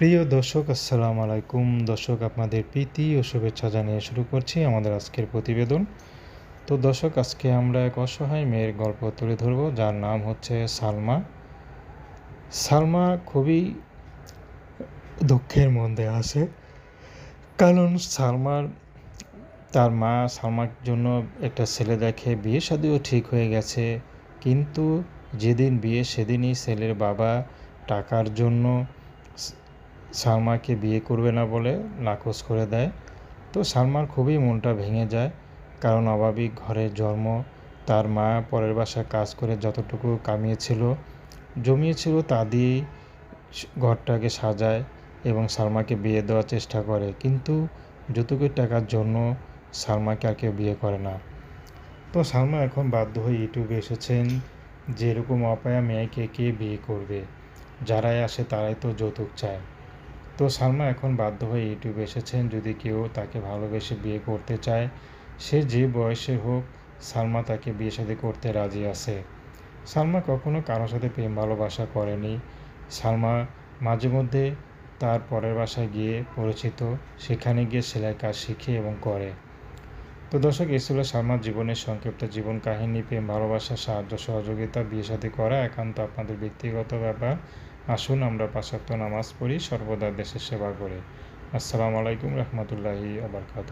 প্রিয় দর্শক, আসসালামু আলাইকুম। দর্শক, আপনাদের প্রীতি ও শুভেচ্ছা জানিয়ে শুরু করছি আমাদের আজকের প্রতিবেদন। তো দর্শক, আজকে আমরা এক অসহায় মেয়ের গল্প তুলে ধরব, যার নাম হচ্ছে সালমা। সালমা খুবই দুঃখের মধ্যে আছে। কারণ সালমার, তার মা সালমার জন্য একটা ছেলে দেখে বিয়ে শাদিও ঠিক হয়ে গেছে। কিন্তু যেদিন বিয়ে, সেদিনই ছেলের বাবা টাকার জন্য সালমাকে বিয়ে করবে না বলে নাকচ করে দেয়। তো সালমার খুবই মনটা ভেঙে যায়, কারণ অভাবিক ঘরে জন্ম, তার মা পরের বাসায় কাজ করে যতটুকু কামিয়েছিল, জমিয়েছিল তা দিয়েই ঘরটাকে সাজায় এবং সালমাকে বিয়ে দেওয়ার চেষ্টা করে। কিন্তু যৌতুকের টাকার জন্য সালমাকে আর কেউ বিয়ে করে না। তো সালমা এখন বাধ্য হয়ে ইউটিউবে এসেছেন যে এরকম অপায়া মেয়েকে কে বিয়ে করবে? যারাই আসে তারাই তো যৌতুক চায়। তো সালমা এখন বাধ্য হয়ে ইউটিউবে এসেছেন। যদি কেউ তাকে ভালোবেসে বিয়ে করতে চায়, সে যে বয়সে হোক, সালমা তাকে বিয়ে সাথে করতে রাজি আছে। সালমা কখনো কারোর সাথে প্রেম ভালোবাসা করেনি। সালমা মাঝে মধ্যে তার পরের বাসায় গিয়ে পরিচিত, সেখানে গিয়ে সেলাই কাজ শিখে এবং করে। তো দর্শক এ ছিল সালমার জীবনের সংক্ষিপ্ত জীবন কাহিনী। প্রেম, ভালোবাসা, সাহায্য, সহযোগিতা, বিয়ে সাথে করা একান্ত আপনাদের ব্যক্তিগত ব্যাপার। আসুন আমরা পাশাক্ত নামাজ পড়ি সর্বদা দেশের সেবা করে। আসসালামু আলাইকুম রহমতুল্লাহি আবরকাত